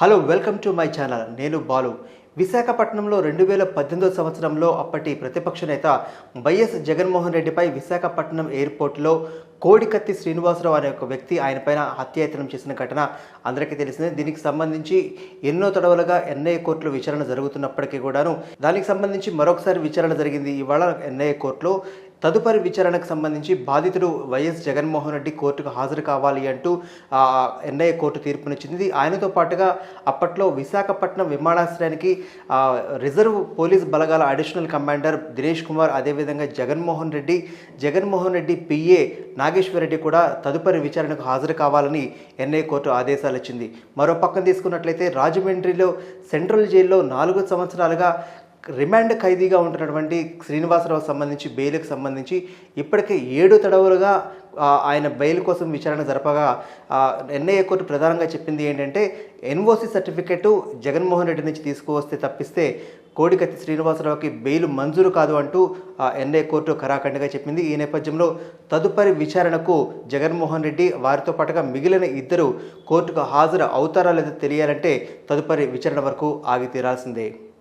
Hello welcome to my channel. నేను బాలు. విశాఖపట్నంలో రెండు వేల పద్దెనిమిదో సంవత్సరంలో అప్పటి ప్రతిపక్ష నేత వైఎస్ జగన్మోహన్ రెడ్డిపై విశాఖపట్నం ఎయిర్పోర్ట్లో కోడికత్తి శ్రీనివాసరావు అనే ఒక వ్యక్తి ఆయన పైన హత్యాయత్నం చేసిన ఘటన అందరికీ తెలిసిందే. దీనికి సంబంధించి ఎన్నో తడవలుగా ఎన్ఐఏ కోర్టులో విచారణ జరుగుతున్నప్పటికీ కూడాను దానికి సంబంధించి మరొకసారి విచారణ జరిగింది. ఇవాళ ఎన్ఐఏ కోర్టులో తదుపరి విచారణకు సంబంధించి బాధితుడు వైఎస్ జగన్మోహన్ రెడ్డి కోర్టుకు హాజరు కావాలి అంటూ ఎన్ఐ ఎన్ఐఏ కోర్టు తీర్పునిచ్చింది. ఆయనతో పాటుగా అప్పట్లో విశాఖపట్నం విమానాశ్రయానికి రిజర్వ్ పోలీస్ బలగాల అడిషనల్ కమాండర్ దినేష్ కుమార్ అదేవిధంగా జగన్మోహన్ రెడ్డి జగన్మోహన్ రెడ్డి పిఏ నాగేశ్వర్ రెడ్డి కూడా తదుపరి విచారణకు హాజరు కావాలని ఎన్ఐఏ కోర్టు ఆదేశాలు ఇచ్చింది మరో పక్కన తీసుకున్నట్లయితే రాజమండ్రిలో సెంట్రల్ జైల్లో నాలుగు సంవత్సరాలుగా రిమాండ్ ఖైదీగా ఉంటున్నటువంటి శ్రీనివాసరావు సంబంధించి బెయిల్కి సంబంధించి ఇప్పటికే ఏడు తడవులుగా ఆయన బెయిల్ కోసం విచారణ జరపగా ఎన్ఐఏ కోర్టు ప్రధానంగా చెప్పింది ఏంటంటే ఎన్ఓసి సర్టిఫికెట్ జగన్మోహన్ రెడ్డి నుంచి తీసుకువస్తే తప్పిస్తే కోడికత్తి శ్రీనివాసరావుకి బెయిల్ మంజూరు కాదు అంటూ ఆ, ఎన్ఐఏ కోర్టు ఖరాఖండిగా చెప్పింది. ఈ నేపథ్యంలో తదుపరి విచారణకు జగన్మోహన్ రెడ్డి వారితో పాటుగా మిగిలిన ఇద్దరు కోర్టుకు హాజరు అవుతారా లేదో తెలియాలంటే తదుపరి విచారణ వరకు ఆగి తీరాల్సిందే.